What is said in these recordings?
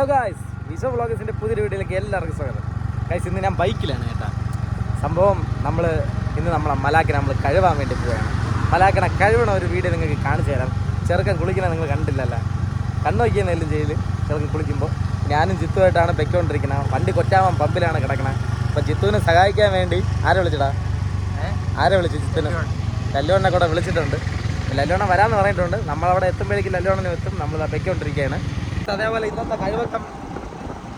Hello guys വ്ളോഗസിന്റെ പുതിയൊരു വീഡിയോയിലേക്ക് എല്ലാവർക്കും സ്വാഗതം. ഗൈസ് ഇന്ന് ഞാൻ ബൈക്കിലാണ് കേട്ടോ. സംഭവം നമ്മൾ ഇന്ന് നമ്മളെ മലാക്കിനെ നമ്മൾ കഴുവാൻ വേണ്ടി പോവുകയാണ്. മലാക്കിനെ കഴുവണ ഒരു വീഡിയോ നിങ്ങൾക്ക് കാണിച്ചു തരാം. ചെറുക്കൻ കുളിക്കണ നിങ്ങൾ കണ്ടില്ലല്ലോ. കണ്ണു വയ്ക്കുന്നതെല്ലാം ചെയ്യൽ ചെറുക്കൻ കുളിക്കുമ്പോൾ ഞാനും ജിത്തുമായിട്ടാണ് പെക്കോണ്ടിരിക്കുന്നത് വണ്ടി കൊറ്റാമൻ പമ്പിലാണ് കിടക്കണത്. അപ്പോൾ ജിത്തുവിനെ സഹായിക്കാൻ വേണ്ടി ആരെ വിളിച്ചടാ? ആരെ വിളിച്ചു ജിത്തുവിനെ? ലല്ലുവണ്ണെ കൂടെ വിളിച്ചിട്ടുണ്ട്. ലല്ലോണ വരാമെന്ന് പറഞ്ഞിട്ടുണ്ട്. നമ്മളവിടെ എത്തുമ്പോഴേക്കും ലല്ലുവണ്ണനും എത്തും. നമ്മൾ പൊയ്ക്കൊണ്ടിരിക്കുകയാണ് അതേപോലെ ഇന്നത്തെ കഴിവക്കം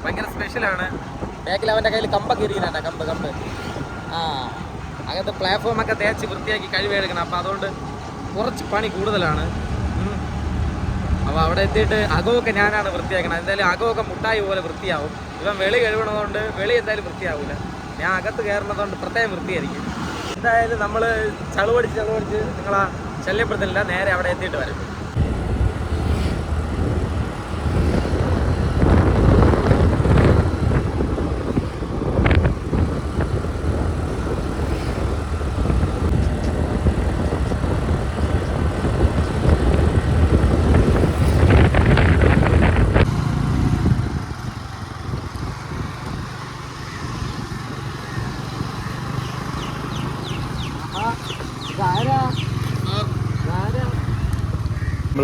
ഭയങ്കര സ്പെഷ്യലാണ് ബാക്കിൽ അവന്റെ കയ്യിൽ കമ്പൊക്കെ ഇരിക്കുന്നുണ്ട് കമ്പ് കമ്പ്. ആ അങ്ങനത്തെ പ്ലാറ്റ്ഫോം ഒക്കെ തേച്ച് വൃത്തിയാക്കി കഴിവെടുക്കണം അപ്പോൾ അതുകൊണ്ട് കുറച്ച് പണി കൂടുതലാണ്. അപ്പോൾ അവിടെ എത്തിയിട്ട് അകമൊക്കെ ഞാനാണ് വൃത്തിയാക്കണം എന്തായാലും അകമൊക്കെ മുട്ടായി പോലെ വൃത്തിയാവും. ഇവൻ വെളി കഴിവണതുകൊണ്ട് വെളി എന്തായാലും വൃത്തിയാവില്ല ഞാൻ അകത്ത് കയറുന്നതുകൊണ്ട് പ്രത്യേകം വൃത്തിയായിരിക്കും. എന്തായാലും നമ്മൾ ചളുവടിച്ച് ചളുവടിച്ച് നിങ്ങളാ ശല്യപ്പെടുത്തലില്ല. നേരെ അവിടെ എത്തിയിട്ട് വരും.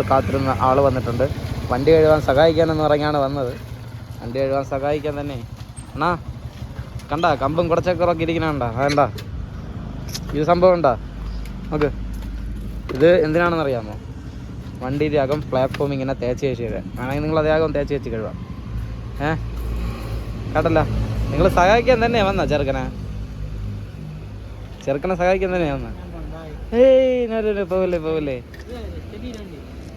കാത്തിരുന്ന ആൾ വന്നിട്ടുണ്ട്. വണ്ടി കഴുകാൻ സഹായിക്കാനെന്ന് പറഞ്ഞാണ് വന്നത്. വണ്ടി കഴുകാൻ സഹായിക്കാൻ തന്നെ. അണ്ണാ കണ്ട കമ്പും കുറച്ചക്കറൊക്കെ ഇരിക്കണണ്ട അതെന്താ ഇത് സംഭവം ഉണ്ടാ നോക്ക്. ഇത് എന്തിനാണെന്ന് അറിയാമോ? വണ്ടിയുടെ അകം പ്ലാറ്റ്ഫോം ഇങ്ങനെ തേച്ച് തേച്ച് കഴുകാൻ ആണെങ്കിൽ നിങ്ങൾ അതേ അകം തേച്ച് തേച്ച് കഴുകാം. ഏ? കേട്ടല്ല? നിങ്ങൾ സഹായിക്കാൻ തന്നെ വന്ന ചെറുക്കനെ. ചെറുക്കനെ സഹായിക്കാൻ തന്നെ വന്ന. ഏയ് പോവില്ലേ പോവില്ലേ?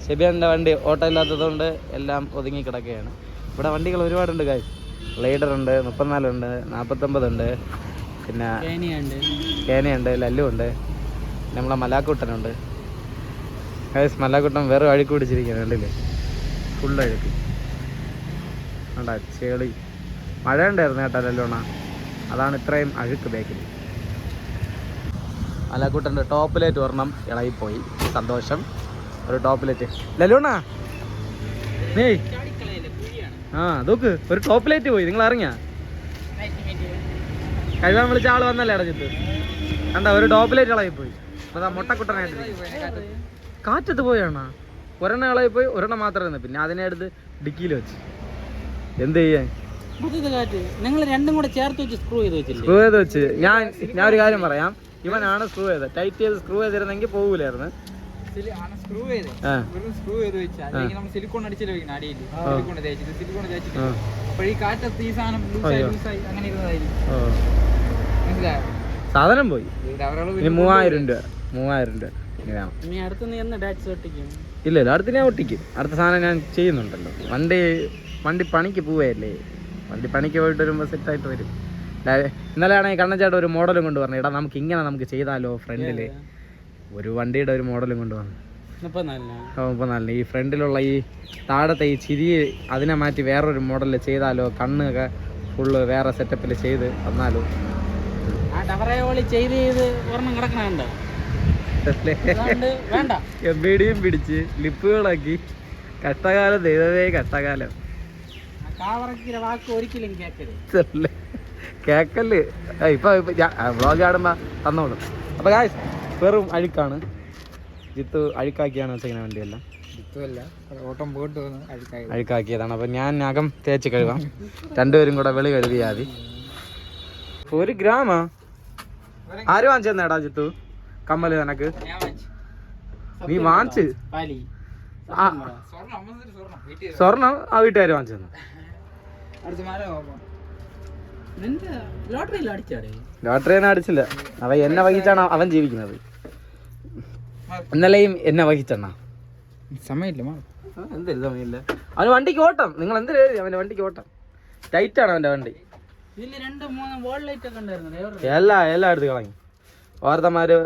ഷെബിയാന്റെ വണ്ടി ഓട്ടോ ഇല്ലാത്തതുകൊണ്ട് എല്ലാം ഒതുങ്ങി കിടക്കുകയാണ് ഇവിടെ വണ്ടികൾ ഒരുപാടുണ്ട് കായ് ലൈഡർ ഉണ്ട് മുപ്പത്തിനാലുണ്ട് നാൽപ്പത്തൊമ്പതുണ്ട് പിന്നെ കേനയുണ്ട്. ലല്ലു ഉണ്ട് നമ്മളെ മലാക്കൂട്ടനുണ്ട്. ഗൈസ് മലാക്കൂട്ടൻ വേറെ അഴുക്ക് പിടിച്ചിരിക്കുകയാണ് കണ്ടില്ലേ? ഫുൾ അഴുക്ക്. വേണ്ട ചെളി. മഴ ഉണ്ടായിരുന്നു കേട്ടോ ലല്ലോണ അതാണ് ഇത്രയും അഴുക്ക് ബേക്കിൽ മലാക്കൂട്ടന്റെ ടോപ്പിലേറ്റ് ഒരെണ്ണം ഇളകിപ്പോയി. സന്തോഷം. ഒരു ടോപ്പ് ലൈറ്റ് ലലോണാ നീ ആ നോക്ക്. ഒരു ടോപ്പ് ലൈറ്റ് പോയി. നിങ്ങൾ അറിഞ്ഞ കഴിവാൻ വിളിച്ച ആൾ വന്നല്ലേ അടഞ്ഞിട്ട് കണ്ട ഒരു ടോപ്പ് ലൈറ്റ് ഇളകി പോയി. അതാ മുട്ടക്കുട്ടനായിട്ട് കാറ്റത്ത് പോയാണോ ഒരെണ്ണം ഇളകി പോയി ഒരെണ്ണം മാത്രമേ ഇരുന്നു പിന്നെ അതിനെ എടുത്ത് ഡിക്കിയിൽ വെച്ച്. എന്ത് ചെയ്യാൻ? നിങ്ങൾ രണ്ടും കൂടെ ചേർത്ത് വെച്ച് സ്ക്രൂ ചെയ്ത് വെച്ചില്ലേ? സ്ക്രൂ ചെയ്ത് വെച്ച്. ഞാൻ ഞാൻ ഒരു കാര്യം പറയാം. ഇവനാണ് സ്ക്രൂ ചെയ്തത്. ടൈറ്റ് ചെയ്ത് സ്ക്രൂ ചെയ്തിരുന്നെങ്കിൽ പോകൂലായിരുന്നു. സ്ക്രൂ ചെയ്ത്. ആ. വെറും സ്ക്രൂ ചെയ്ത് വെച്ചാൽ അല്ലെങ്കിൽ നമ്മൾ സിലിക്കോൺ അടിച്ചല്ലേ വെക്കണം അടിയിൽ സിലിക്കോൺ തേച്ചിട്ട് സിലിക്കോൺ തേച്ചിട്ട് അപ്പോൾ ഈ കാറ്റത്ത് ഈ സാധനം ലൂസായി അയ്യോ. ലൂസായി അങ്ങനെ ഇരുന്നതായിരിക്കും. മനസ്സിലായോ? സാധനം പോയി. മൂവായിരം രൂപ. മൂവായിരം രൂപ. ഇല്ല ഇല്ല. അടുത്ത് ഞാൻ ഒട്ടിക്കും. അടുത്ത സാധനം ഞാൻ ചെയ്യുന്നുണ്ടല്ലോ. വണ്ടി വണ്ടി പണിക്ക് പോവുകയല്ലേ? വണ്ടി പണിക്ക് പോയിട്ട് സെറ്റ് ആയിട്ട് വരും. ഇന്നലെയാണെങ്കിൽ കണ്ണച്ചേട്ടൻ ഒരു മോഡലും കൊണ്ട് പറഞ്ഞു എടാ നമുക്ക് ഇങ്ങനെ നമുക്ക് ചെയ്താലോ ഫ്രണ്ടിൽ ഒരു വണ്ടിയുടെ ഒരു മോഡലും കൊണ്ടുവന്നു. മുപ്പത്തിനാലിന്. ഈ ഫ്രണ്ടിലുള്ള ഈ താഴത്തെ ഈ ചിരി അതിനെ മാറ്റി വേറൊരു മോഡലിൽ ചെയ്താലോ കണ്ണൊക്കെ ഫുള്ള് വേറെ സെറ്റപ്പിൽ ചെയ്ത് വേണ്ട. എവിടെയും പിടിച്ച് ലിപ്പുകളാക്കി. കഷ്ടകാലം ദൈവമേ കഷ്ടകാലം. കേക്കൽ. ഇപ്പൊ വ്ളോഗ് ആടുമ്പോ തന്നോളും. അപ്പൊ വെറും അഴുക്കാണ്. ജിത്തു അഴുക്കാക്കിയാണ് വെച്ചിരിക്കുന്ന വണ്ടിയെല്ലാം. അഴുക്കാക്കിയതാണ്. അപ്പൊ ഞാൻ അകം തേച്ച് കഴുകാം. രണ്ടുപേരും കൂടെ വെളി കഴുകിയാ മതി. ഒരു ഗ്രാമാ? ആര് വാങ്ങിച്ചെന്നേടാ ജിത്തു? കമ്മൽ നിനക്ക് വാങ്ങിച്ചു. നീ വാങ്ങിച്ച്? സ്വർണം ആ വീട്ടുകാർ അടിച്ചാടേ ലോട്ടറി അടിച്ചില്ല. അവൻ എന്നെ വഹിച്ചാണ് അവൻ ജീവിക്കുന്നത്. ഇന്നലെയും എന്നെ വഹിച്ചെണ്ണ സമയമില്ല എന്തെങ്കിലും സമയമില്ല? അവന് വണ്ടിക്ക് ഓട്ടം. നിങ്ങൾ എന്ത് അവന്റെ വണ്ടിക്ക് ഓട്ടം. ടൈറ്റ് ആണ് അവന്റെ വണ്ടി. ഇതിൽ രണ്ട് മൂന്ന് വോൾ ലൈറ്റ് ഒക്കെ ഉണ്ടായിരുന്നു എവിടെ? എല്ലാ എല്ലാം എടുത്ത് കളഞ്ഞു. ഓരോരുത്തന്മാര്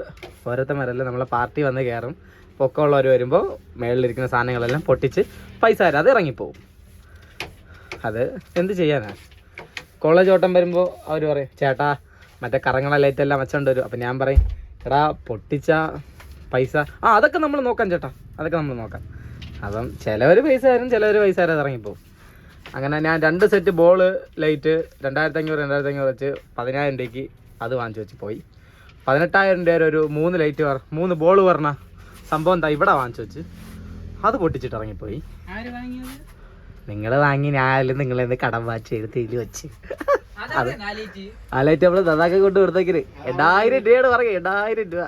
ഓരോരുത്തന്മാരല്ല നമ്മളെ പാർട്ടി വന്ന് കയറും. പൊക്കമുള്ളവർ വരുമ്പോൾ മേളിലിരിക്കുന്ന സാധനങ്ങളെല്ലാം പൊട്ടിച്ച് പൈസ തരാം. അത് ഇറങ്ങിപ്പോവും. അത് എന്ത് ചെയ്യാനാ? കോളേജ് ഓട്ടം വരുമ്പോൾ അവർ പറയും ചേട്ടാ മറ്റേ കറങ്ങളെ ലൈറ്റ് എല്ലാം വെച്ചോണ്ട് വരും. അപ്പം ഞാൻ പറയും എടാ പൊട്ടിച്ച പൈസ. ആ അതൊക്കെ നമ്മൾ നോക്കാം ചേട്ടാ. അതൊക്കെ നമ്മൾ നോക്കാം. അപ്പം ചിലവർ പൈസ തരും ചിലവർ പൈസ തരാതെ ഇറങ്ങിപ്പോവും. അങ്ങനെ ഞാൻ രണ്ട് സെറ്റ് ബോൾ ലൈറ്റ് രണ്ടായിരത്തി അഞ്ഞൂറ് രണ്ടായിരത്തി അഞ്ഞൂറ് വെച്ച് പതിനായിരം രൂപയ്ക്ക് അത് വാങ്ങിച്ചു വെച്ച് പോയി. പതിനെട്ടായിരം രൂപ ഒരു മൂന്ന് ലൈറ്റ് പറ മൂന്ന് ബോൾ പറഞ്ഞ സംഭവം എന്താ ഇവിടെ വാങ്ങിച്ചു വെച്ച് അത് പൊട്ടിച്ചിട്ട് ഇറങ്ങിപ്പോയി. നിങ്ങൾ വാങ്ങി ഞാൻ നിങ്ങളെന്ന് കടം വാച്ച് ചെയ്ത് ഇതിൽ വെച്ച്. അതെ ആ ലൈറ്റ് നമ്മൾ ദാദാക്കെ കൊണ്ട് കൊടുത്തേക്കിന് എണ്ണായിരം രൂപയാണ് പറയുക എണ്ണായിരം രൂപ.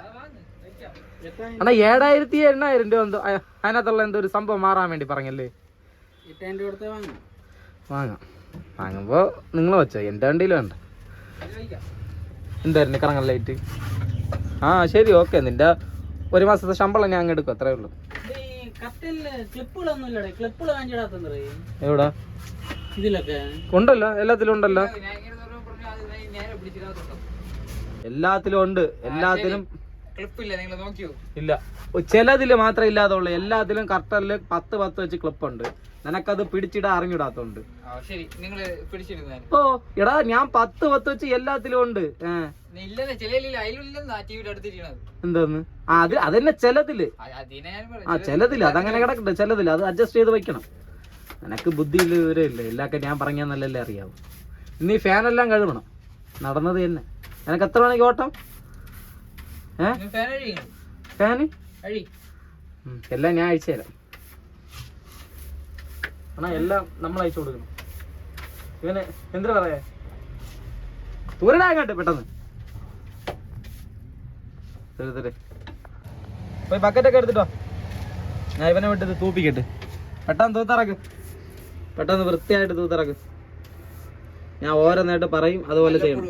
അണ്ണാ ഏഴായിരത്തി എണ്ണായിരം രൂപ എന്തോ അതിനകത്തുള്ള എന്തോ ഒരു സംഭവം മാറാൻ വേണ്ടി പറഞ്ഞല്ലേ? വാങ്ങും. വാങ്ങാം. വാങ്ങുമ്പോ നിങ്ങൾ വെച്ചോ എന്റെ വണ്ടിയിൽ വേണ്ട. എന്തായിരുന്നു കറങ്ങൽ ലൈറ്റ് ആ ശരി ഓക്കെ നിന്റെ ഒരു മാസത്തെ ശമ്പളം ഞാൻ അങ്ങ് എടുക്കും അത്രേ ഉള്ളൂ. എവിടാ? ഉണ്ടല്ലോ എല്ലാത്തിലും ഉണ്ടല്ലോ. എല്ലാത്തിലും ഉണ്ട് എല്ലാത്തിലും ഇല്ല ചിലതിൽ മാത്രം ഇല്ലാതുള്ളൂ. എല്ലാത്തിലും കർട്ടറിൽ പത്ത് പത്ത് വെച്ച് ക്ലിപ്പ് ഉണ്ട്. നിനക്കത് പിടിച്ചിടാൻ അറിഞ്ഞിടാത്തോണ്ട്. ഓ എടാ ഞാൻ പത്ത് പത്ത് വെച്ച് എല്ലാത്തിലും ഉണ്ട്. എന്താന്ന്? ആ അത് അതന്നെ ചിലതിൽ. ആ ചിലതിൽ. അതങ്ങനെ കിടക്കട്ടെ ചിലതിൽ. അത് അഡ്ജസ്റ്റ് ചെയ്ത് വെക്കണം. നിനക്ക് ബുദ്ധിയില്ല വിവരമില്ല. എല്ലാക്കെ ഞാൻ പറഞ്ഞാൽ നല്ലല്ലേ അറിയാവൂ ഇനി ഫാനെല്ലാം കഴുകണം. നടന്നത് തന്നെ. നിനക്ക് എത്ര മണിക്ക് ഓട്ടം? ഫാന് എല്ലാം ഞാൻ അയച്ചു തരാം. എന്നാ എല്ലാം നമ്മൾ അയച്ചു കൊടുക്കണം. ഇവനെ എന്തിനാ പറയാ? അങ്ങോട്ട് പെട്ടെന്ന്. പോയി ബക്കറ്റൊക്കെ എടുത്തിട്ടോ ഞാൻ ഇവനെ വിട്ടത് തൂപ്പിക്കട്ട്. പെട്ടെന്ന് തൂത്തിറക്ക്. പെട്ടെന്ന് വൃത്തിയായിട്ട് തൂത്തിറക്ക്. ഞാൻ ഓരോന്നായിട്ട് പറയും അതുപോലെ ചെയ്യണം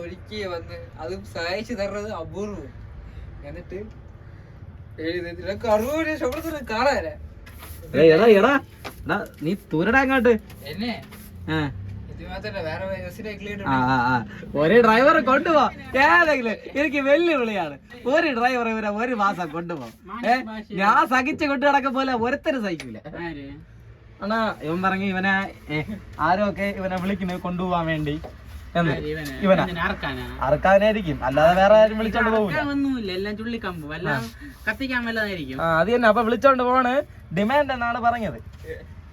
അതും സഹായിച്ചു തരുന്നത് അപൂർവം എന്നിട്ട് എഴുതി കറൂര് ശബ്ദത്തിന് കാണാനാ ഏയ് എടാ എടാ. എടാ നീ തൂരടാ അങ്ങോട്ട് എന്നെ. ഒരു ഡ്രൈവറെ കൊണ്ടുപോ. ഏതെങ്കിലും എനിക്ക് വെല്ലുവിളിയാണ്. ഒരു ഡ്രൈവറെ ഇവരെ ഒരു മാസം കൊണ്ടുപോ ഏ ഞാൻ സഹിച്ച് കൊണ്ടു നടക്ക പോലെ ഒരുത്തരും സഹിക്കൂല. അണ്ണാ ഇവൻ പറഞ്ഞു ഇവനെ ആരും ആരോ ഒക്കെ ഇവനെ വിളിക്കുന്നത് കൊണ്ടുപോവാൻ വേണ്ടി. എന്ന്? ഇവനാ. അറക്കാനായിരിക്കും. അല്ലാതെ വേറെ ആരും വിളിച്ചോണ്ട് പോകും ആ. അത് തന്നെ. അപ്പൊ വിളിച്ചോണ്ട് പോണ് ഡിമാൻഡ് എന്നാണ് പറഞ്ഞത്.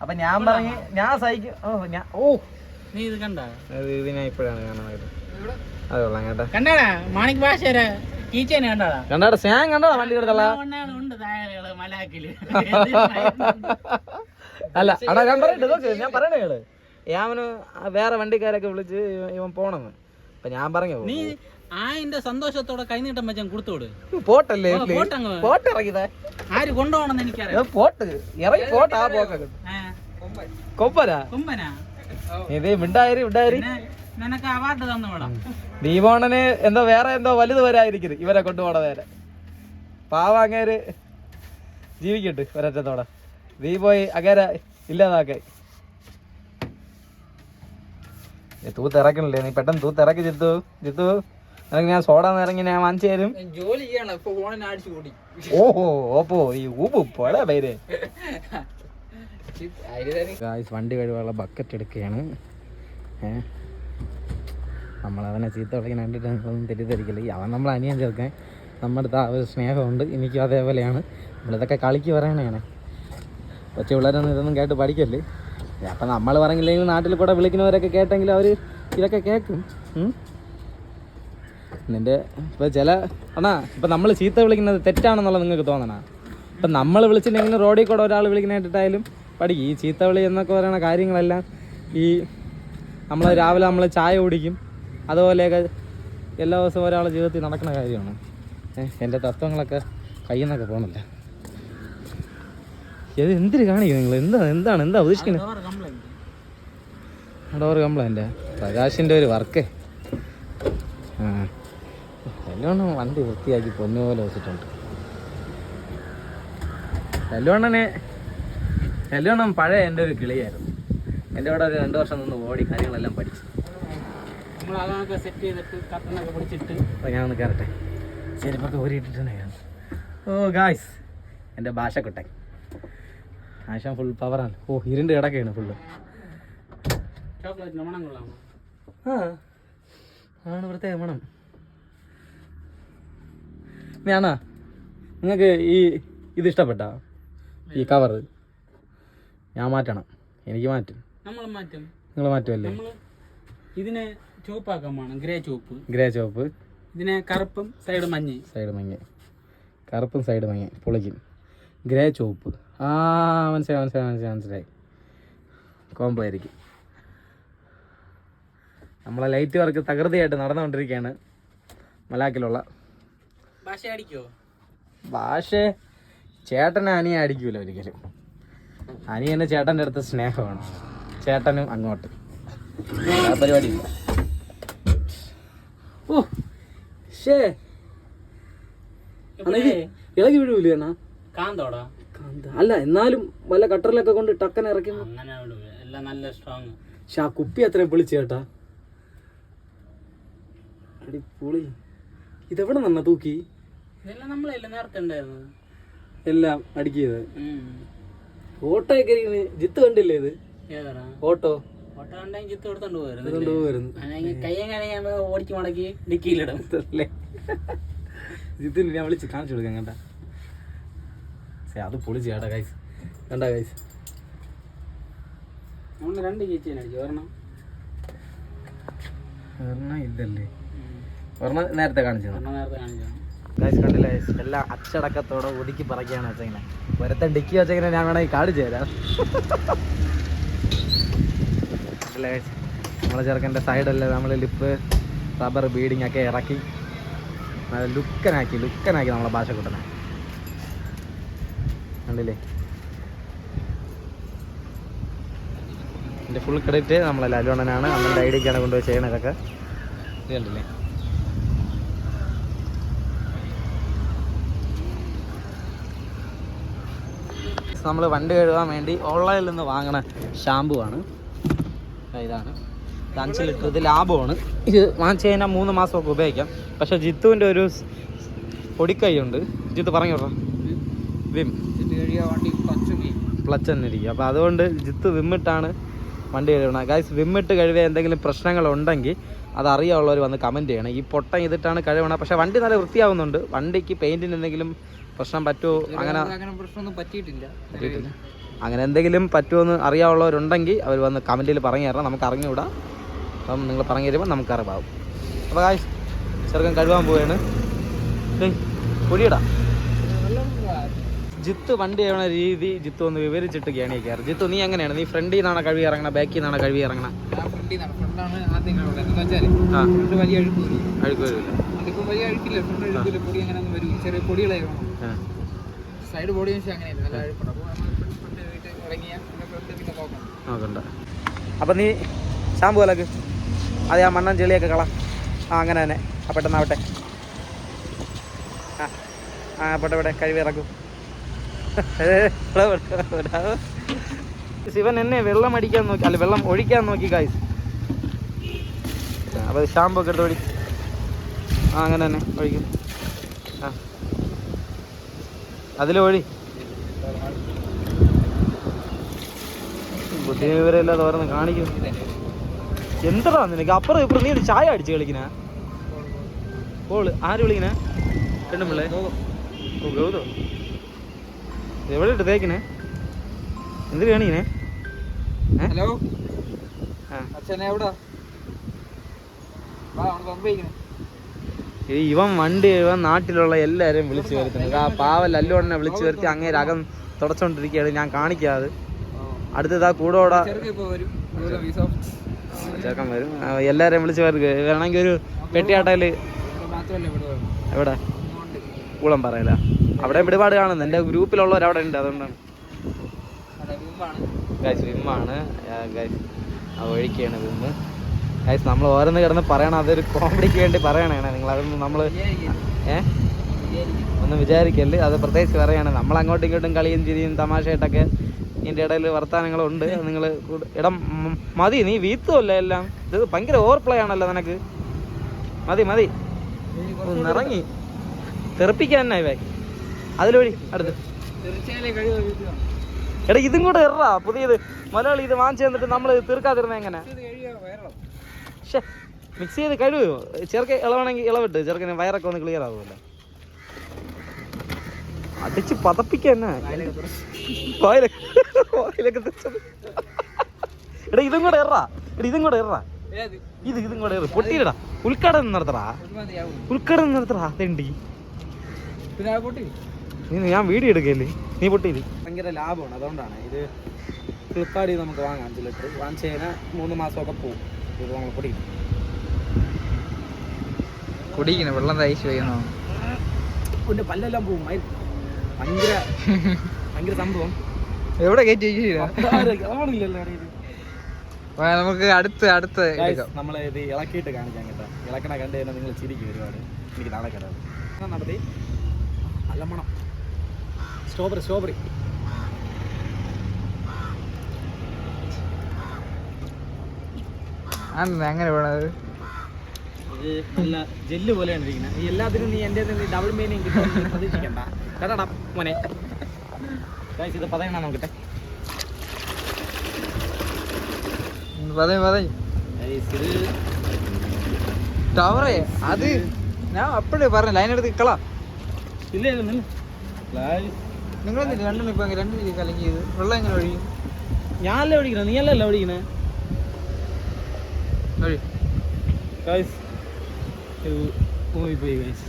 അപ്പൊ ഞാൻ പറഞ്ഞു ഞാൻ സഹിക്കും. ഓ ഞാൻ ഓ. നീ ഇത് കണ്ട? ഇത് ഞാൻ ഇപ്പോഴാണ് കാണുന്നത്. അത് കൊള്ളാം കേട്ടോ. കണ്ടാടാ? മാണിക് ഭാഷയുടെ കീച്ചേനെ കണ്ടാടാ? കണ്ടാടാ? സ്നാൻ കണ്ടോടാ വണ്ടി എടുത്തല്ല ഉണ്ട് താഴെ മലാക്കിൽ അല്ല അടാ ഞാൻ പറയട്ടെ ഞാൻ പറയണേ കേൾ. ഞാൻ വേറെ വണ്ടിക്കാരൊക്കെ വിളിച്ച് ഇവൻ- പോണെന്ന്. അപ്പൊ ഞാൻ പറഞ്ഞു നീ ആയിന്റെ സന്തോഷത്തോടെ കൈനീട്ടം വെച്ചാൽ കൊടുത്തോട് പോട്ടല്ലേ. പോട്ട് ഇറങ്ങിയതേ. ആര് കൊണ്ടുപോകണമെന്ന് എനിക്കറിയാം. പോട്ട്. ഇറങ്ങി പോട്ട് ആ പോക്കൊക്കെ കൊപ്പനാ ഇതേ കൊമ്പനാ? ഇത് മിണ്ടായിരി മിണ്ടായിരി. നിനക്ക് അവാർഡ് തന്നു ദീപോണന് എന്തോ വേറെ എന്തോ വലുത് വരായിരിക്കും ഇവരെ കൊണ്ടുപോണ നേരെ. പാവ അങ്ങേര് ജീവിക്കട്ട് ഒരറ്റത്തോടെ. ദീപോയി അങ്ങേരെ ഇല്ലാതാക്കായി ഏ, തൂത്തിറക്കണില്ലേ? നീ പെട്ടെന്ന് തൂത്തിറക്കി ജിത്തു. ജിത്തു നിനക്ക് ഞാൻ സോഡ ഇറങ്ങി ഞാൻ വാങ്ങിച്ചു തരും. ജോലി ചെയ്യണം. ഇപ്പൊ ഫോണിന് അടിച്ചു കൂടി. ഓഹോ ഓപ്പോ ഈ ഊപ്പ് പോടാ പേര്. വണ്ടി കഴിവുള്ള ബക്കറ്റ് എടുക്കുകയാണ്. ഏ നമ്മളവനെ ചീത്ത വിളിക്കാൻ കണ്ടിട്ട് നമുക്കൊന്നും തെറ്റിദ്ധരിക്കില്ല. ഈ അവൻ നമ്മൾ അനിയൻ ചേർക്കാൻ നമ്മുടെ അടുത്ത് ആ ഒരു സ്നേഹമുണ്ട്. എനിക്കും അതേപോലെയാണ്. നമ്മളിതൊക്കെ കളിക്ക് പറയണേ കൊച്ചു പിള്ളേരൊന്നും ഇതൊന്നും കേട്ട് പഠിക്കല്ലേ? അപ്പം നമ്മൾ പറഞ്ഞില്ലെങ്കിൽ നാട്ടിൽ കൂടെ വിളിക്കുന്നവരൊക്കെ കേട്ടെങ്കിൽ അവർ ഇതൊക്കെ കേൾക്കും നിന്റെ ഇപ്പം ചില അണ്ണാ ഇപ്പം നമ്മൾ ചീത്ത വിളിക്കുന്നത് തെറ്റാണെന്നുള്ളത് നിങ്ങൾക്ക് തോന്നണ? ഇപ്പം നമ്മൾ വിളിച്ചിട്ടുണ്ടെങ്കിലും റോഡിൽ കൂടെ ഒരാൾ വിളിക്കുന്നതായിട്ടായാലും പഠിക്കും ഈ ചീത്ത വിളി എന്നൊക്കെ പറയുന്ന കാര്യങ്ങളെല്ലാം ഈ നമ്മൾ രാവിലെ നമ്മൾ ചായ കുടിക്കും. അതുപോലെയൊക്കെ എല്ലാ ദിവസവും ഒരാളുടെ ജീവിതത്തിൽ നടക്കുന്ന കാര്യമാണ്. എന്റെ തത്വങ്ങളൊക്കെ കയ്യിൽ നിന്നൊക്കെ പോകുന്നില്ല ഇത് എന്തിന് കാണിക്കും നിങ്ങൾ? എന്താ എന്താണ് എന്താ ഉദ്ദേശിക്കുന്നത് ഡോർ കംപ്ലൈന്റാ പ്രകാശിന്റെ ഒരു വർക്ക്. ആ. എല്ലോണം വണ്ടി വൃത്തിയാക്കി പൊന്നു പോലെ വെച്ചിട്ടുണ്ട്. കല്യാണനെ കല്യാണം പഴയ എന്റെ ഒരു കിളിയായിരുന്നു. എന്റെ കൂടെ ഒരു രണ്ട് വർഷം നിന്ന് ഓടി കാര്യങ്ങളെല്ലാം പഠിച്ചു. നമ്മൾ അതൊക്കെ സെറ്റ് ചെയ്തിട്ട് കട്ടനൊക്കെ പിടിച്ചിട്ട് അപ്പോൾ ഞാൻ ഒന്ന് കയറട്ടെ ചെരുപ്പൊക്കെ ഊരിയിട്ടിട്ടാണ് ഓ ഗായ്സ് എന്റെ ഭാഷക്കുട്ടൻ. ആശാൻ ഫുൾ പവറാണ് ഓ ഇരുണ്ട് കിടക്കുകയാണ് ഫുള്ള് ആ ആണ് പ്രത്യേക മണം ഞാനാ നിങ്ങൾക്ക് ഈ ഇത് ഇഷ്ടപ്പെട്ട? ഈ കവർ ഞാൻ മാറ്റണം. എനിക്ക് മാറ്റും. നമ്മൾ മാറ്റും. നിങ്ങൾ മാറ്റുമല്ലേ ഇതിനെ ചുവപ്പാക്കാൻ വേണം ഗ്രേ ചുവപ്പ് ഗ്രേ ചോപ്പ് ഇതിനെ കറുപ്പും സൈഡ് മഞ്ഞ് സൈഡ് മഞ്ഞ് കറുപ്പും സൈഡ് മഞ്ഞ് പൊളിക്കും. ഗ്രേ ചോപ്പ് ആ മനസ്സിലായി മനസ്സിലായി മനസ്സിലായി മനസ്സിലായി. കോംബോ ആയിരിക്കും. നമ്മളെ ലൈറ്റ് വർക്ക് തകൃതിയായിട്ട് നടന്നുകൊണ്ടിരിക്കുകയാണ് മലാക്കിലുള്ള ഭാഷ അടിക്കോ? ഭാഷ ചേട്ടനെ അനിയെ അടിക്കൂല ഒരിക്കലും. അനിയന് ചേട്ടന്റെ അടുത്ത് സ്നേഹമാണ്. ചേട്ടനും അങ്ങോട്ട്. പരിപാടി. ഓ ഷേ ഇളകി വീഴൂലേ അണ്ണാ? കാന്തോടാ അല്ല എന്നാലും വല്ല കട്ടറിലൊക്കെ കൊണ്ട് ടക്കൻ ഇറക്കുന്നു എല്ലാം നല്ല സ്ട്രോങ് പക്ഷെ ആ കുപ്പി അത്രയും പൊളിച്ചു കേട്ടാ. അടിപൊളി. ഇതെവിടെ നന്ന തൂക്കി? ഇതെല്ലാം നമ്മളെല്ലാം നേരത്തെ ഉണ്ടായിരുന്നു എല്ലാം അടിക്കിയത്. ഓട്ടോ ഒക്കെ ജിത്ത് കണ്ടില്ലേ ഇത്? ഓട്ടോ ഓട്ടോ കണ്ടെങ്കിൽ എടുത്തോണ്ട് പോയിരുന്നു കനയാകുമ്പോ ഓടിച്ച് മടക്കി ഡിക്കിയിലിടും. ജിത്തിന് ഞാൻ വിളിച്ച് കാണിച്ചു കൊടുക്കാം കണ്ട ശരി അത് പൊളിച്ച് ചേട്ടാ കൈസ് കണ്ട കൈസ് നമ്മൾ രണ്ട് കീച്ചേനെ അടിച്ചു ഒരെണ്ണം. ഒരെണ്ണം ഇതല്ലേ? ഒരെണ്ണം നേരത്തെ കാണിച്ചു? നേരത്തെ കാണിച്ചു. ഗൈസ് കണ്ടില്ലേ? എല്ലാം അച്ചടക്കത്തോടെ ഒതുക്കി പറയുകയാണ് വെച്ചങ്ങനെ ഒരുത്തൻ ഡിക്കി വെച്ചങ്ങനെ ഞാൻ വേണമെങ്കിൽ കാണിച്ചു തരാം. അല്ലേ നമ്മളെ ചെറുക്കന്റെ സൈഡല്ലേ നമ്മൾ ലിപ്പ് റബ്ബർ ബീഡിങ് ഒക്കെ ഇറക്കി. ലുക്കനാക്കി ലുക്കനാക്കി നമ്മളെ ഭാഷ കൂട്ടനെ കണ്ടില്ലേ? എന്റെ ഫുൾ ക്രെഡിറ്റ് നമ്മളെ ലാലുവണ്ണനാണ് അമ്മന്റെ ഐഡിയൊക്കെയാണ് കൊണ്ടുപോയി ചെയ്യണതൊക്കെ ഇത് കണ്ടില്ലേ? നമ്മൾ വണ്ടി കഴുകാൻ വേണ്ടി ഓൺലൈനിൽ നിന്ന് വാങ്ങണ ഷാമ്പു ആണ്. ഇതാണ്. ഇത് അഞ്ച് ലിറ്റർ. ഇത് ലാഭമാണ്. ഇത് വാങ്ങിച്ചു കഴിഞ്ഞാൽ മൂന്ന് മാസമൊക്കെ ഉപയോഗിക്കാം. പക്ഷേ ജിത്തുവിന്റെ ഒരു പൊടിക്കൈ ഉണ്ട്. ജിത്ത് പറഞ്ഞു വിം. പ്ലച്ച് എന്നിരിക്കും അപ്പോൾ അതുകൊണ്ട് ജിത്ത് വിമ്മിട്ടാണ് വണ്ടി കഴുകണം ഗൈസ് വിമ്മിട്ട് കഴുകിയ എന്തെങ്കിലും പ്രശ്നങ്ങളുണ്ടെങ്കിൽ അത് അറിയാനുള്ളവർ വന്ന് കമന്റ് ചെയ്യണം. ഈ പൊട്ടം ഇതിട്ടാണ് കഴുകണം പക്ഷേ വണ്ടി നല്ല വൃത്തിയാവുന്നുണ്ട്. വണ്ടിക്ക് പെയിന്റിന് എന്തെങ്കിലും പ്രശ്നം പറ്റുമോ? അങ്ങനെ പ്രശ്നമൊന്നും പറ്റിയിട്ടില്ല. പറ്റിയിട്ടില്ല. അങ്ങനെ എന്തെങ്കിലും പറ്റുമെന്ന് അറിയാവുള്ളവരുണ്ടെങ്കിൽ അവർ വന്ന് കമന്റിൽ പറഞ്ഞു തരണം. നമുക്ക് അറിഞ്ഞുകൂടാ. അപ്പം നിങ്ങൾ പറഞ്ഞു തരുമ്പോൾ നമുക്ക് അറിവാകും. അപ്പോൾ കാശ് ചെറുക്കൻ കഴുകാൻ പോവുകയാണ് പൊടിയടാ. ജിത്ത് വണ്ടി ചെയ്യണ രീതി ജിത്ത് ഒന്ന് വിവരിച്ചിട്ട് കേണി കയറി. ജിത്ത് നീ എങ്ങനെയാണ്? നീ ഫ്രണ്ടിൽ നിന്നാണ് കഴുകി ഇറങ്ങണ ബാക്കിൽ നിന്നാണ്. കഴുകി ഇറങ്ങണ അപ്പൊ സൈഡ് ബോഡി അങ്ങനെയല്ല നോക്കണ്ട. നീ ഷാമ്പു കലക്ക് അതെ ആ മണ്ണൻ ചെളിയൊക്കെ കള. ആ അങ്ങനെ തന്നെ. ആ പെട്ടെന്നാവട്ടെ ആ. ആ പെട്ടെ പെട്ടെ കഴിവ് ഇറക്കും ശിവൻ എന്നെ വെള്ളം അടിക്കാൻ നോക്കി അല്ല വെള്ളം ഒഴിക്കാൻ നോക്കി കായ്സ് അപ്പോൾ ഷാമ്പു ഒക്കെ എടുത്ത് ഒഴി ആ അങ്ങനെ തന്നെ ഒഴിക്കും. ആ. അതിലൊഴി ബുദ്ധി വിവരമില്ലാതെ ഓരോന്ന് കാണിക്കും എന്താ നിനക്ക്? അപ്പുറം ഇപ്പുറം നീ ചായ അടിച്ച് കളിക്കണ? ഓൾ ആര് വിളിക്കണേ? രണ്ടും ഓ ഗൗതോ. എവിടെ ഇട്ട് തേക്കിനെ എന്ത് ഹലോ? അച്ഛനെ എവിടെ? ഇവൻ വണ്ടി ഇവൻ നാട്ടിലുള്ള എല്ലാവരെയും വിളിച്ചു വരുത്തുന്നത് ആ പാവ ലല്ലുണ്ണനെ വിളിച്ചു വരുത്തി അങ്ങേ രകം തുടച്ചോണ്ടിരിക്കുകയാണ്. ഞാൻ കാണിക്കാതെ. അടുത്തത് ആ കൂടെ ഓടാ ചെറുക്ക് ഇപ്പോൾ വരും. എല്ലാരെയും വിളിച്ചു വരും വേണമെങ്കിൽ ഒരു പെട്ടിയാട്ടയിൽ എവിടെ? കൂളം പറയല. അവിടെ ഒരുപാട് കാണുന്നു. എന്റെ ഗ്രൂപ്പിലുള്ളവർ അവിടെ ഉണ്ട്. അതുകൊണ്ടാണ്. ഗൈസ് വിമ്മാണ്. ഗൈസ് ആ ഒഴിക്കുകയാണ് വിമ്മ്. ഗൈസ് നമ്മൾ ഓരോന്ന് കിടന്ന് പറയണം. അതൊരു കോമഡിക്ക് വേണ്ടി പറയണേ നിങ്ങൾ അതൊന്നും നമ്മൾ ഏ? ഒന്നും വിചാരിക്കല്ലേ? അത് പ്രത്യേകിച്ച് പറയാണ്. നമ്മൾ അങ്ങോട്ടും ഇങ്ങോട്ടും കളിയും ചിരിയും തമാശയായിട്ടൊക്കെ ഇതിന്റെ ഇടയിൽ വർത്താനങ്ങളുണ്ട്. നിങ്ങൾ ഇടം മതി. നീ വീത്തുമല്ല എല്ലാം? ഇത് ഭയങ്കര ഓവർ പ്ലേ ആണല്ലോ നിനക്ക്. മതി മതി. ഇറങ്ങി. തെറിപ്പിക്കാൻ തന്നെ അതിലൊഴി അടുത്ത്. എടാ ഇതും കൂടെ എറാ പുതിയത്. മലയാളി ഇത് വാങ്ങിച്ചു തന്നിട്ട് നമ്മൾ തീർക്കാതിരുന്ന എങ്ങനെ? മിക്സ് ചെയ്ത് കഴിവോ ചെറുക്ക ഇളവാണെങ്കിൽ ഇളവിട്ട് ചെറുക്കന് വയറൊക്കെ ഒന്ന് ക്ലിയർ ആവുമല്ലോ. അടിച്ച് പതപ്പിക്കന്നെ എടാ ഇതും കൂടെ എറാ എടാ ഇതും കൂടെ എറാ ഇത് ഇതും കൂടെ എറ് പൊട്ടിയിടാ ഉദ്ഘാടനം നടത്തടാ. ഉദ്ഘാടനം നടത്തടാ. തെണ്ടി പിന്നെ നീ ഞാൻ വീഡിയോ എടുക്കല്ലേ? നീ പൊട്ടിയില്ല? ഭയങ്കര ലാഭമാണ്. അതുകൊണ്ടാണ് ഇത് ഫ്ലിപ്കാർട്ടിൽ നമുക്ക് വാങ്ങാം അഞ്ച് ലിറ്റർ. വാങ്ങിച്ചു കഴിഞ്ഞാൽ മൂന്ന് മാസമൊക്കെ പോകും. ഇത് നമ്മൾ പൊടിക്കും കുടിക്കണം വെള്ളം തയ്ച്ച് വയ്യണോ എന്റെ പല്ലെല്ലാം പോകും. ഭയങ്കര ഭയങ്കര സംഭവം. എവിടെ കയറ്റി നമുക്ക് അടുത്ത് അടുത്ത് നമ്മളെ നമ്മൾ ഇത് ഇളക്കിയിട്ട് കാണിക്കാൻ കേട്ടോ. ഇളക്കണ കണ്ടു കഴിഞ്ഞാൽ നിങ്ങൾ ചിരിക്കും ഒരുപാട്. എനിക്ക് നാളെ കിടാം നടത്തി? നല്ല മണം സ്ട്രോബെറി സ്ട്രോബെറി അങ്ങനെ വേണത്? ഇത് നല്ല ജെല്ല് പോലെയാണ് ഇരിക്കുന്നത് ഈ എല്ലാത്തിനും നീ എന്റെ ഡബിൾ മീനിങ് കിട്ടും. പ്രതീക്ഷിക്കണ്ട. മോനെ. ഇത് പതയണ നോക്കട്ടെ പതയും പതയും. ടവറേ അത് ഞാൻ അപ്പോഴേ പറഞ്ഞു ലൈൻ എടുത്ത് കളാ ഇല്ല ഇല്ല നിങ്ങൾ രണ്ടെണ്ണം ഇപ്പൊ രണ്ടു രീതി കലങ്ങിയത് വെള്ളം എങ്ങനെ ഒഴിയും ഞാനല്ലേ ഒഴിക്കണേ നീ അല്ലല്ലോ ഓടിക്കണേ ഒഴി ഗൈസ് പോയി ഗൈസ്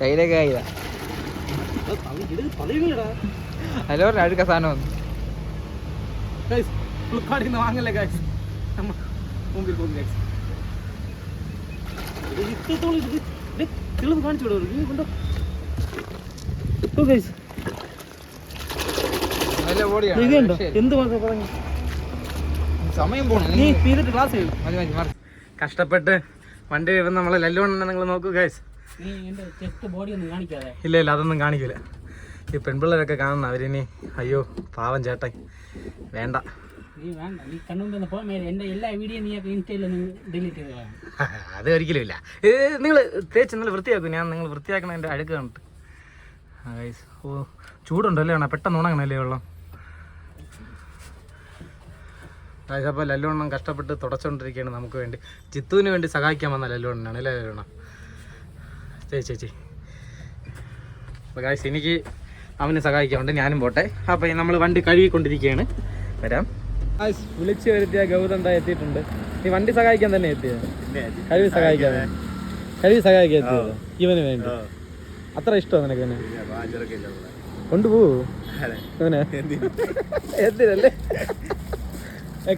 കയ്യിലേക്ക് ആയതാ ഹലോ അടുക്ക സാധനം ഫ്ലിപ്കാർട്ടിൽ വാങ്ങല്ലേ ഗൈസ് മുമ്പിൽ പോകും ഗൈസ് ഇത് ഇത്രത്തോളം തെളിവ് കാണിച്ചു വിടും നീ കൊണ്ടോ. ഗൈസ് നല്ല ഇത് ബോഡിയാണ് കണ്ടോ? എന്ത് മാത്രം പറഞ്ഞു? സമയം നീ ചെയ്തിട്ട് ക്ലാസ് ചെയ്യും. മതി മതി മതി. കഷ്ടപ്പെട്ട് വണ്ടി ഇപ്പം നമ്മളെ ലല്ലുണ്ടെന്ന് നിങ്ങൾ നോക്കൂ ഗൈസ് ഇല്ല ഇല്ല അതൊന്നും കാണിക്കില്ല ഈ പെൺപിള്ളേരൊക്കെ കാണുന്ന അവരിനി അയ്യോ പാവം ചേട്ടൻ. വേണ്ട. നീ എല്ലാ വീഡിയോ അത് ഒരിക്കലും ഇല്ല. നിങ്ങൾ തേച്ച് നിങ്ങൾ വൃത്തിയാക്കും. ഞാൻ നിങ്ങൾ വൃത്തിയാക്കണ എന്റെ അഴുക്ക് കണ്ടിട്ട്. ഓ ചൂടുണ്ടല്ലേ വേണം പെട്ടെന്ന് ഉണങ്ങണല്ലേ വെള്ളം? അപ്പോൾ ലല്ലുവണ്ണം കഷ്ടപ്പെട്ട് തുടച്ചുകൊണ്ടിരിക്കുകയാണ് നമുക്ക് വേണ്ടി. ചിത്തുവിന് വേണ്ടി സഹായിക്കാൻ വന്ന ലല്ലുവണ്ണനാണ് അല്ലേ ലല്ലുവണ്ണം ചേച്ചി ചേച്ചി. അപ്പോൾ ഗൈസ് എനിക്ക് അവന് സഹായിക്കാറുണ്ട് ഞാനും പോട്ടെ. അപ്പോൾ നമ്മൾ വണ്ടി കഴുകിക്കൊണ്ടിരിക്കുകയാണ്. വരാം. വിളിച്ചു വരുത്തിയ ഗൗതം എന്താ എത്തിയിട്ടുണ്ട്. നീ വണ്ടി സഹായിക്കാൻ തന്നെ എത്തിയത് കഴിവ് സഹായിക്കാൻ. കഴിവ് സഹായിക്കാൻ എത്തിയത് ഇവന് വേണ്ടി. അത്ര ഇഷ്ടമാണ് നിനക്ക് തന്നെ കൊണ്ടുപോകൂ എന്തിനല്ലേ?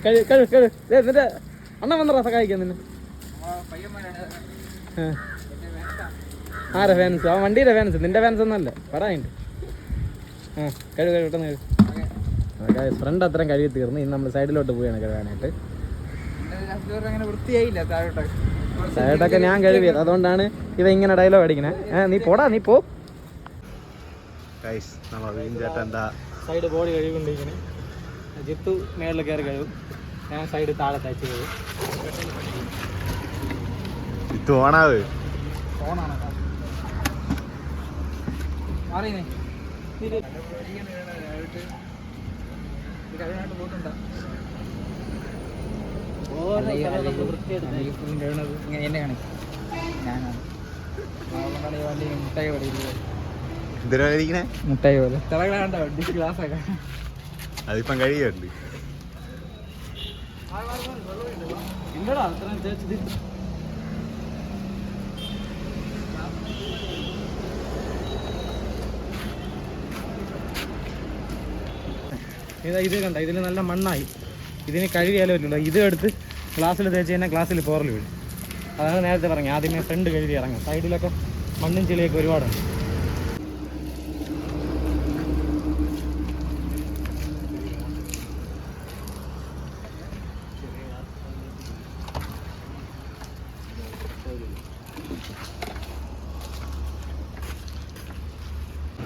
കഴിവ് കഴിവ് ദേ, നിന്റെ അണ്ണൻ വന്നറാ സഹായിക്കാൻ നിന്നെ. ആ. ആരെ ഫാൻസ് ആ വണ്ടിയുടെ ഫാൻസ് നിന്റെ ഫാൻസ് ഒന്നല്ലേ. പറയാനുണ്ട് ആ കഴിവ് കഴിവ് പെട്ടെന്ന് കഴിവ് ഫ്രണ്ട് അത്രയും കഴുകി തീർന്നു ഇന്ന് നമ്മൾ സൈഡിലോട്ട് പോവുകയാണ് കഴുകാനായിട്ട്. സൈഡൊക്കെ ഞാൻ കഴുകിയത് അതുകൊണ്ടാണ് ഇവ ഇങ്ങനെ ഡയലോഗ് അടിക്കണേ. നീ പോടാ നീ പോ. Side body കഴുകിക്കൊണ്ടിരിക്കണേ. ജിത്തു മേളിൽ കയറി കഴുകും. ഞാൻ സൈഡ് താഴെ തയ്ച്ച് ഓണാവ്? ഫോണാണ് അറിയുന്നേ കഴിയാനായിട്ട് പോയിട്ടുണ്ടോ വൃത്തിയായിട്ട് ഇങ്ങനെ എന്നെയാണ് ഞാനാണ് അതുകൊണ്ടാണ് ഈ വണ്ടി മുട്ടായി പോലെ അതിപ്പം കഴിയുണ്ട് ഇല്ലടാ അത്രയും ഇതാ ഇത് കണ്ട? ഇതിന് നല്ല മണ്ണായി. ഇതിന് കഴുകിയാലേ പറ്റുള്ളൂ. ഇത് എടുത്ത് ഗ്ലാസ്സിൽ തേച്ച് കഴിഞ്ഞാൽ ഗ്ലാസ്സിൽ പോറൽ വീഴും. അതാണ് നേരത്തെ പറഞ്ഞു ആദ്യമേ ഫ്രണ്ട് കഴുകി ഇറങ്ങും. സൈഡിലൊക്കെ മണ്ണും ചെളിയൊക്കെ ഒരുപാടുണ്ട്.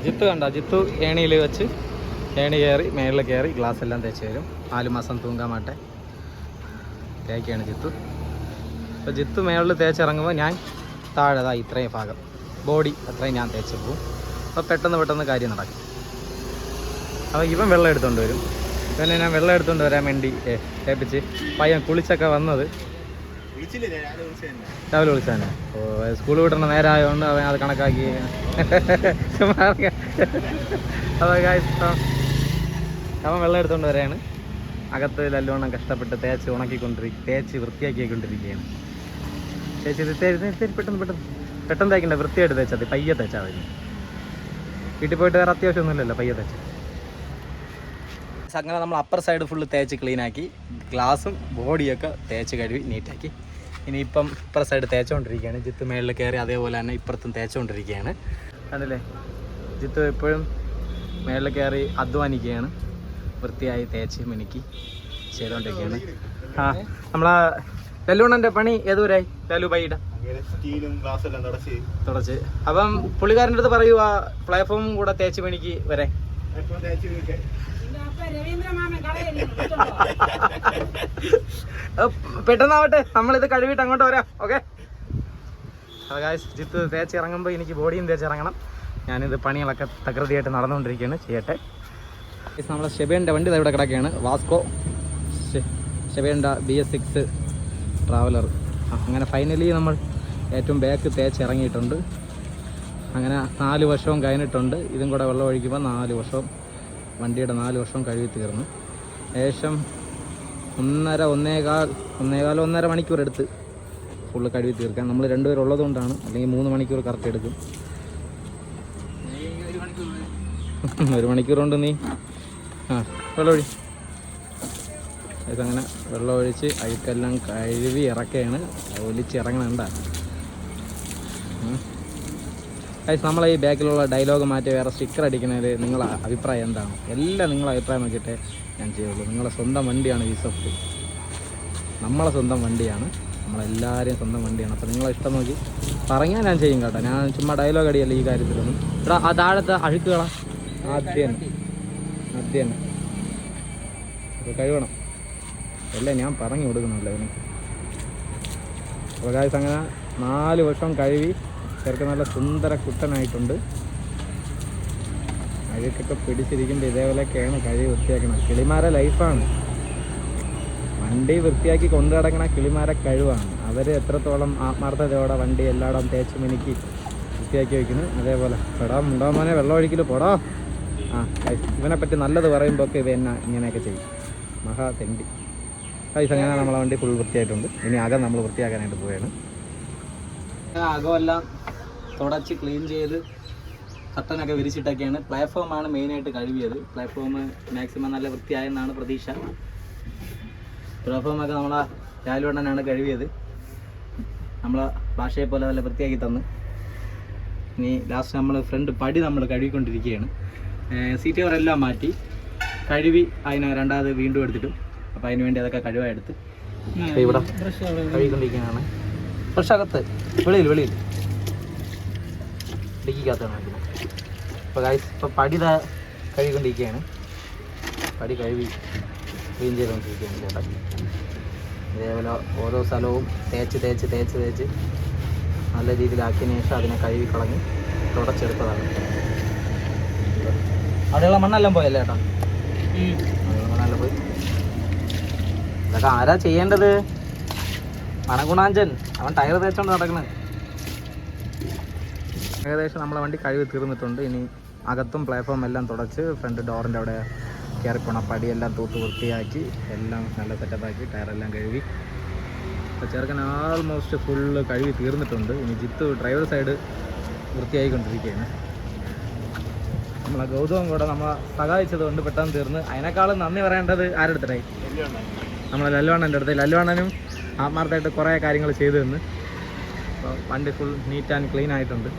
ജിത്തു കണ്ട? ജിത്തു ഏണിയിൽ വെച്ച് ഏണി കയറി മേളിൽ കയറി ഗ്ലാസ് എല്ലാം തേച്ച് തരും. നാല് മാസം തൂങ്ങാൻ മാട്ടെ. തേക്കാണ് ജിത്തു. അപ്പോൾ ജിത്തു മേളിൽ തേച്ചിറങ്ങുമ്പോൾ ഞാൻ താഴെ ദാ ഇത്രയും ഭാഗം. ബോഡി അത്രയും ഞാൻ തേച്ച് പോകും. അപ്പോൾ പെട്ടെന്ന് പെട്ടെന്ന് കാര്യം നടക്കും. അപ്പോൾ ഇവൻ വെള്ളം എടുത്തുകൊണ്ട് വരും. ഇവനെ ഞാൻ വെള്ളം എടുത്തുകൊണ്ട് വരാൻ വേണ്ടി ഏൽപ്പിച്ച് പയ്യൻ കുളിച്ചൊക്കെ വന്നത്. രാവിലെ വിളിച്ചാണ് ഓ സ്കൂൾ വിട്ടുന്ന നേരമായതുകൊണ്ട് അവൻ അത് കണക്കാക്കി. ഗായ്സ് അവൻ വെള്ളം എടുത്തുകൊണ്ട് വരെയാണ് അകത്ത് നല്ലോണം കഷ്ടപ്പെട്ട് തേച്ച് ഉണക്കിക്കൊണ്ടിരിക്കും തേച്ച് വൃത്തിയാക്കിക്കൊണ്ടിരിക്കുകയാണ്. ചേച്ചി പെട്ടെന്ന് പെട്ടെന്ന് പെട്ടെന്ന് തേക്കണ്ട വൃത്തിയായിട്ട് തേച്ചാൽ മതി. പയ്യെ തേച്ചാൽ മതി. വീട്ടിൽ പോയിട്ട് വേറെ അത്യാവശ്യമൊന്നുമില്ലല്ലോ പയ്യെ തേച്ച് അങ്ങനെ നമ്മൾ അപ്പർ സൈഡ് ഫുള്ള് തേച്ച് ക്ലീനാക്കി ഗ്ലാസും ബോഡിയൊക്കെ തേച്ച് കഴുകി നീറ്റാക്കി. ഇനിയിപ്പം ഇപ്പുറ സൈഡ് തേച്ചുകൊണ്ടിരിക്കുകയാണ് ജിത്ത് മേളിൽ കയറി അതേപോലെ തന്നെ ഇപ്പുറത്തും തേച്ചുകൊണ്ടിരിക്കുകയാണ് കണ്ടില്ലേ? ജിത്ത് എപ്പോഴും മേളിൽ കയറി അധ്വാനിക്കുകയാണ്. വൃത്തിയായി തേച്ച് മിനുക്കി ചെയ്തുകൊണ്ടിരിക്കുകയാണ് ആ നമ്മളെ ലല്ലുണ്ണന്റെ പണി ഏതുവരായി ലല്ലു ബൈയുടെ തുടച്ച്. അപ്പം പുള്ളിക്കാരന്റെ അടുത്ത് പറയുക പ്ലാറ്റ്ഫോം കൂടെ തേച്ച് മിനുക്കി വരെ. പെട്ടെന്നാവട്ടെ നമ്മളിത് കഴുകിയിട്ട് അങ്ങോട്ട് വരാം ഓക്കെ? ജിത്ത് തേച്ചിറങ്ങുമ്പോൾ എനിക്ക് ബോഡിയും തേച്ചിറങ്ങണം ഞാനിത് പണികളൊക്കെ തകൃതിയായിട്ട് നടന്നുകൊണ്ടിരിക്കുകയാണ്. ചെയ്യട്ടെ. നമ്മുടെ ഷെബേന്റെ വണ്ടി ഇവിടെ കിടക്കുകയാണ്. വാസ്കോ. ഷെബേണ്ട ബി എസ് സിക്സ് ട്രാവലർ അങ്ങനെ ഫൈനലി നമ്മൾ ഏറ്റവും ബാക്ക് തേച്ച് ഇറങ്ങിയിട്ടുണ്ട് അങ്ങനെ നാല് വർഷവും കഴിഞ്ഞിട്ടുണ്ട്. ഇതും കൂടെ വെള്ളം ഒഴിക്കുമ്പോൾ നാല് വർഷവും വണ്ടിയുടെ നാല് വർഷവും കഴുകി തീർന്നു. ഏകദേശം ഒന്നര ഒന്നേകാൽ ഒന്നേകാൽ ഒന്നര മണിക്കൂർ എടുത്ത് ഫുള്ള് കഴുകി തീർക്കാൻ. നമ്മൾ രണ്ടുപേരും ഉള്ളതുകൊണ്ടാണ് അല്ലെങ്കിൽ മൂന്ന് മണിക്കൂർ കറക്റ്റ് എടുക്കും. ഒരു മണിക്കൂർ കൊണ്ട് നീ വെള്ളം ഒഴി ഇതങ്ങനെ വെള്ളം ഒഴിച്ച് അഴുക്കെല്ലാം കഴുകി ഇറക്കുകയാണ്. ഒലിച്ചിറങ്ങണണ്ട ഗൈസ് നമ്മൾ ഈ ബാക്കിലുള്ള ഡയലോഗ് മാറ്റി വേറെ സ്റ്റിക്കർ അടിക്കുന്നതിൽ നിങ്ങളെ അഭിപ്രായം എന്താണ്? എല്ലാം നിങ്ങളെ അഭിപ്രായം നോക്കിയിട്ടേ ഞാൻ ചെയ്യുള്ളൂ. നിങ്ങളെ സ്വന്തം വണ്ടിയാണ് ഈ സഫ് നമ്മളെ സ്വന്തം വണ്ടിയാണ്. നമ്മളെല്ലാവരെയും സ്വന്തം വണ്ടിയാണ്. അപ്പോൾ നിങ്ങളെ ഇഷ്ടം നോക്കി പറഞ്ഞാൽ ഞാൻ ചെയ്യും കേട്ടോ. ഞാൻ ചുമ്മാ ഡയലോഗ് അടിയല്ല ഈ കാര്യത്തിലൊന്നും. ഇവിടെ ആ താഴത്തെ അഴുക്കുകളാ. ആദ്യം. ആദ്യം അപ്പോൾ കഴിവണം. അല്ല ഞാൻ പറഞ്ഞു കൊടുക്കുന്നുണ്ട് അതിന് അപ്പോൾ അങ്ങനെ നാല് വർഷം കഴുകി ചേർക്ക് നല്ല സുന്ദര കുട്ടനായിട്ടുണ്ട്. അഴുക്കൊക്കെ പിടിച്ചിരിക്കുമ്പോൾ ഇതേപോലെയൊക്കെയാണ് കഴുകി വൃത്തിയാക്കണം കിളിമാര ലൈഫാണ്. വണ്ടി വൃത്തിയാക്കി കൊണ്ടു നടക്കണ കിളിമാര കഴിവാണ്. അവർ എത്രത്തോളം ആത്മാർത്ഥതയോടെ വണ്ടി എല്ലായിടം തേച്ച് മിനുക്കി വൃത്തിയാക്കി വെക്കുന്നു അതേപോലെ പെടാ മുണ്ടാമോനെ വെള്ളം ഒഴിക്കൽ പോടാ. ആ ഇവനെ പറ്റി നല്ലത് പറയുമ്പോൾ ഒക്കെ ഇവ എന്നെ ഇങ്ങനെയൊക്കെ ചെയ്യും. മഹാ തെണ്ടി. പൈസ അങ്ങനെ നമ്മളെ വണ്ടി ഫുൾ വൃത്തിയായിട്ടുണ്ട്. ഇനി ആകെ നമ്മൾ വൃത്തിയാക്കാനായിട്ട് പോവുകയാണ്. അകമെല്ലാം തുടച്ച് ക്ലീൻ ചെയ്ത് കട്ടനൊക്കെ വിരിച്ചിട്ടൊക്കെയാണ്. പ്ലാറ്റ്ഫോമാണ് മെയിനായിട്ട് കഴുകിയത്. പ്ലാറ്റ്ഫോം മാക്സിമം നല്ല വൃത്തിയായെന്നാണ് പ്രതീക്ഷ. പ്ലാറ്റ്ഫോമൊക്കെ നമ്മളെ രാലുവണ്ണനാണ് കഴുകിയത്. നമ്മളെ ഭാഷയെ പോലെ നല്ല വൃത്തിയാക്കി തന്നു. ഇനി ലാസ്റ്റ് നമ്മൾ ഫ്രണ്ട് പടി നമ്മൾ കഴുകിക്കൊണ്ടിരിക്കുകയാണ്. സീറ്റ് കവറെല്ലാം മാറ്റി. കഴുകി അതിനെ രണ്ടാമത് വീണ്ടും എടുത്തിട്ടും അപ്പോൾ അതിന് വേണ്ടി അതൊക്കെ കഴിവായെടുത്ത് ഇവിടെ കഴുകിക്കൊണ്ടിരിക്കുകയാണ്. ഫ്രഷ് അകത്ത്. വെളിയിൽ വെളിയിൽ. ഡിക്കിക്കകത്താണ് ഇപ്പോൾ ഗൈസ് ഇപ്പോൾ പടി ഇതാ കഴുകിക്കൊണ്ടിരിക്കുകയാണ്. പടി കഴുകി ക്ലീൻ ചെയ്തുകൊണ്ടിരിക്കുകയാണ് ചേട്ടാ. ഇതേപോലെ ഓരോ സ്ഥലവും തേച്ച് തേച്ച് തേച്ച് തേച്ച് നല്ല രീതിയിലാക്കിയതിന് ശേഷം അതിനെ കഴുകി കളഞ്ഞ് തുടച്ചെടുത്തതാണ്. അവിടെയുള്ള മണ്ണെല്ലാം പോയല്ലേ ചേട്ടാ മണ്ണെല്ലാം പോയി. ഇതൊക്കെ ആരാ ചെയ്യേണ്ടത്? മണഗുണാഞ്ചൻ. അവൻ ടയർ തേച്ചോണ്ട് നടക്കണ്. ഏകദേശം നമ്മളെ വണ്ടി കഴിവ് തീർന്നിട്ടുണ്ട്. ഇനി അകത്തും പ്ലാറ്റ്ഫോം എല്ലാം തുടച്ച് ഫ്രണ്ട് ഡോറിന്റെ അവിടെ കയറി പോണ പടിയെല്ലാം തൂത്ത് വൃത്തിയാക്കി എല്ലാം നല്ല സെറ്റപ്പാക്കി ടയറെല്ലാം കഴുകി. അപ്പോൾ ചെറുക്കൻ ആൾമോസ്റ്റ് ഫുള്ള് കഴുകി തീർന്നിട്ടുണ്ട്. ഇനി ജിത്ത് ഡ്രൈവർ സൈഡ് വൃത്തിയായിക്കൊണ്ടിരിക്കുകയാണ്. നമ്മളെ ഗൗതവും കൂടെ നമ്മളെ സഹായിച്ചത് കൊണ്ട് പെട്ടെന്ന് തീർന്ന്. അതിനേക്കാളും നന്ദി പറയേണ്ടത് ആരുടെ നമ്മളെ ലല്ലുവണ്ണന്റെ അടുത്ത്. ലല്ലുവണ്ണനും ആത്മാർത്ഥമായിട്ട് കുറേ കാര്യങ്ങൾ ചെയ്തു തന്ന്. അപ്പോൾ വണ്ടി ഫുൾ നീറ്റ് ആൻഡ് ക്ലീൻ ആയിട്ടുണ്ട്.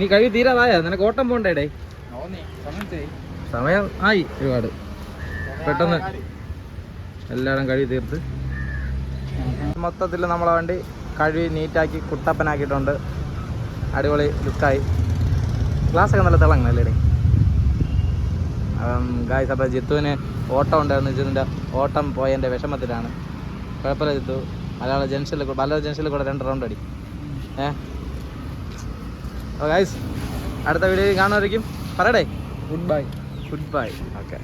നീ കഴിവ് തീരാതായോ? നിനക്ക് ഓട്ടം പോകണ്ടേ സമയം ആയി. ഒരുപാട്. പെട്ടെന്ന് എല്ലാവരും കഴിവ് തീർത്ത്. മൊത്തത്തിൽ നമ്മളെ വണ്ടി കഴുകി നീറ്റാക്കി കുട്ടപ്പനാക്കിയിട്ടുണ്ട്. അടിപൊളി ലുക്കായി. ഗ്ലാസ്സൊക്കെ നല്ല തിളങ്ങണല്ലേ ഗായ്സ് അപ്പോൾ ജിത്തുവിന് ഓട്ടം ഉണ്ടായിരുന്നു. ജിത്തുവിന്റെ ഓട്ടം പോയതിന്റെ വിഷമത്തിലാണ്. കുഴപ്പമില്ല ജിത്തു. മലയാള ജംഗ്ഷനിൽ കൂടെ മലയാള ജംഗ്ഷനിൽ കൂടെ രണ്ട് റൗണ്ട് അടി. ഏ? ഗായ്സ് അടുത്ത വീഡിയോയിൽ കാണുമായിരിക്കും പറയടേ. Good bye good bye okay